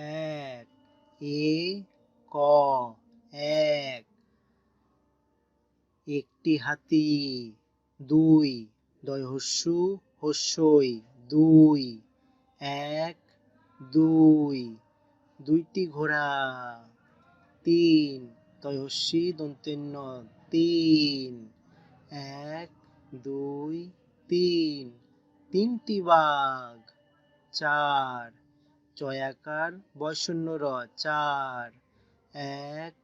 এক এ ক, এক। একটি হাতি, দুই দয় হস্যু হস্যই, দুই। এক, দুই। দুইটি ঘোড়া। তিন তয় হস্যি দন্তেন্ন। তিন। এক, দুই, তিন। তিনটি বাঘ। চার চয়াকার বয়শূন্য র, চার, এক,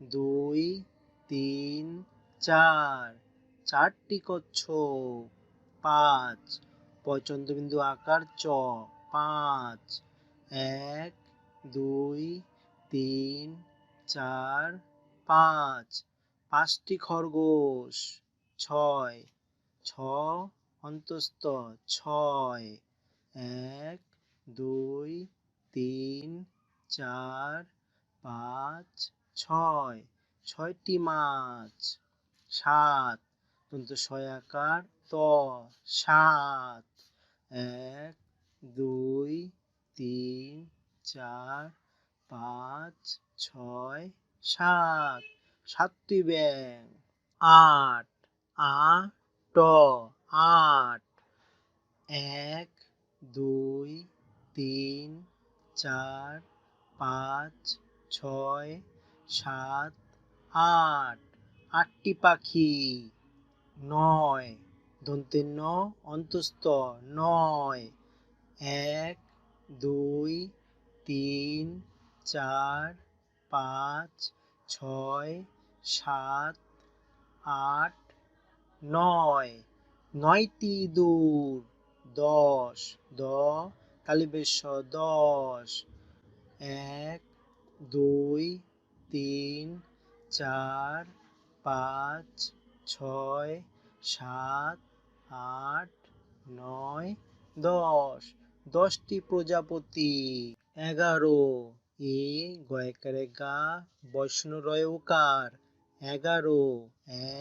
দুই, তিন, চার, চারটি কচ্ছপ পাঁচ পয়চন্দ্রবিন্দু আকার চ, পাঁচ, এক, দুই, তিন, চার, পাঁচ, পাঁচটি খরগোশ, ছয়, ছ, অন্তস্থ, ছয়, এক, দুই তিন, চার, পাঁচ, ছয়। ছয়টি মাছ। সাত। দন্ত ছয়াকার ত। সাত। এক, দুই, তিন, চার, পাঁচ, ছয়, সাত। সাতটি ব্যাং আট। আ ট আট। এক, দুই, তিন চার, পাঁচ, ছয়, সাত, আট। আটটি পাখি। নয়। দন্তের ন অন্তস্থ। নয়। এক, দুই, তিন, চার, পাঁচ, ছয়, সাত, আট, নয়। নয়টি দূর। দশ। দ কালিবেশ, দশ, এক, দুই, তিন, চার, পাঁচ, ছয়, সাত, আট, নয়, দশ। দশটি প্রজাপতি। এগারো, এ গয়কারে গা বৈষ্ণরয় উকার। এগারো,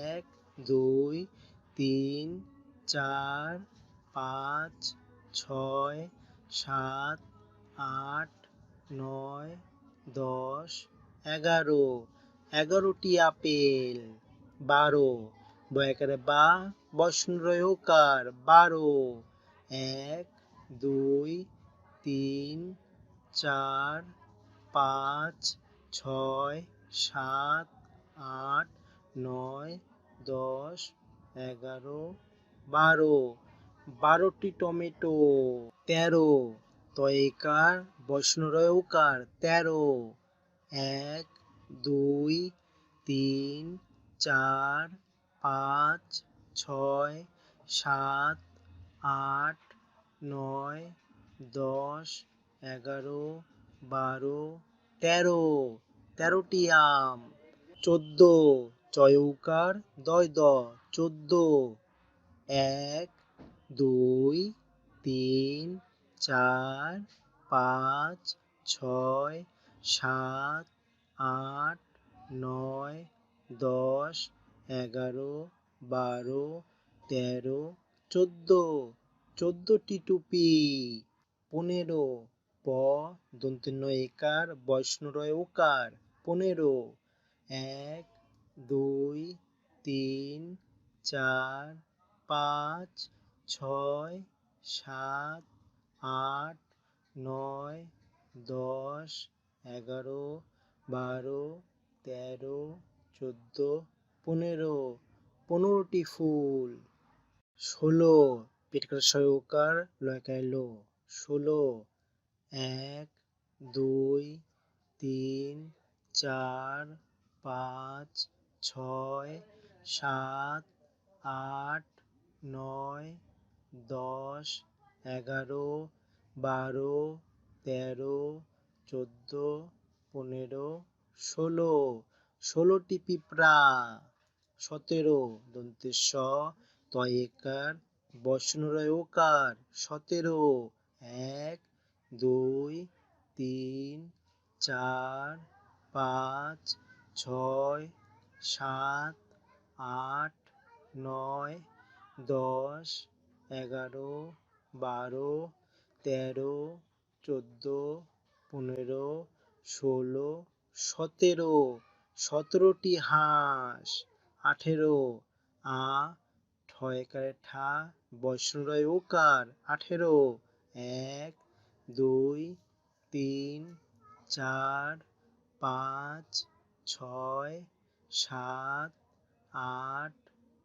এক, দুই, তিন, চার, পাঁচ, ছয় সাত, আট, নয়, দশ, এগারো। এগারোটি আপেল, বারো। বয়াকারে বা বৈষ্ণরয় উকার বারো। এক, দুই, তিন, চার, পাঁচ, ছয়, সাত, আট, নয়, দশ, এগারো, বারো। বারোটি টমেটো, তেরো। তয়কার বৈষ্ণরয় উকার তেরো। এক, দুই, তিন, চার, পাঁচ, ছয়, সাত, আট, নয়, দশ, এগারো, বারো, তেরো। তেরোটি আম। চোদ্দ। চয়ৌকার দয় দ চোদ্দ। এক দুই, তিন, চার, পাঁচ, ছয়, সাত, আট, নয়, দশ, এগারো, বারো, তেরো, চোদ্দ। চোদ্দোটি টুপি, পনেরো, প, দন্তেন্য একার, বৈষ্ণরয় ওকার, পনেরো। এক, দুই, তিন, চার, পাঁচ ছয়, সাত, আট, নয়, দশ, এগারো, বারো, তেরো, চোদ্দ, পনেরো, পনেরোটি ফুল। ষোলো পেটকার সহকার লয়কাইলো ষোলো, এক, দুই, তিন, চার, পাঁচ, ছয়, সাত, আট, নয় দশ, এগারো, বারো, তেরো, চোদ্দ, পনেরো, ষোলো। ষোলোটি পিঁপড়া, সতেরো দন্তে দন্তেশ তয়েকার বৈষ্ণরয় ওকার সতেরো। এক, দুই, তিন, চার, পাঁচ, ছয়, সাত, আট, নয়, দশ এগারো, বারো, তেরো, চোদ্দ, পনেরো, ষোলো, সতেরো, সতেরোটি হাঁস, আঠেরো। আ ঠয়কারে ঠা বৈষ্ণয় ওকার, আঠেরো। এক, দুই, তিন, চার, পাঁচ, ছয়, সাত, আট,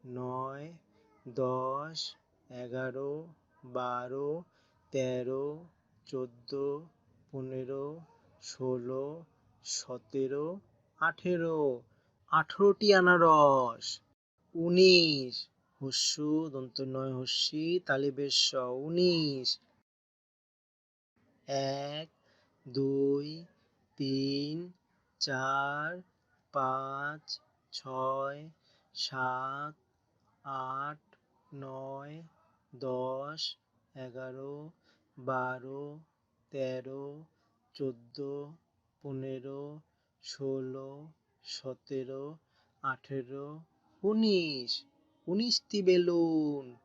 নয়, দশ এগারো, বারো, তেরো, চোদ্দ, পনেরো, ষোলো, সতেরো, আঠেরো, আঠেরোটি আনারস, উনিশ, হস্যু দন্ত নয় হস্যি তালি বেশ উনিশ, এক, দুই, তিন, চার, পাঁচ, ছয়, সাত, আট, নয় দশ, এগারো, বারো, তেরো, চোদ্দ, পনেরো, ষোলো, সতেরো, আঠেরো, উনিশ। উনিশটি বেলুন।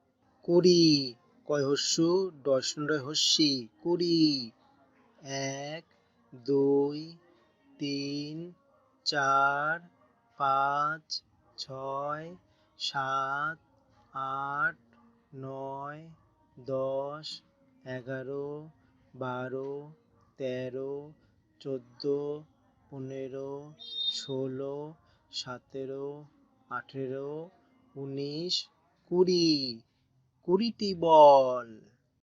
কুড়ি। কয় হস্যু? দশ নয় হস্যি। কুড়ি। এক, দুই, তিন, চার, পাঁচ, ছয়, সাত, আট নয় দশ এগারো বারো তেরো চোদ্দ পনেরো ষোলো সতেরো আঠেরো উনিশ কুড়ি। কুড়িটি বল।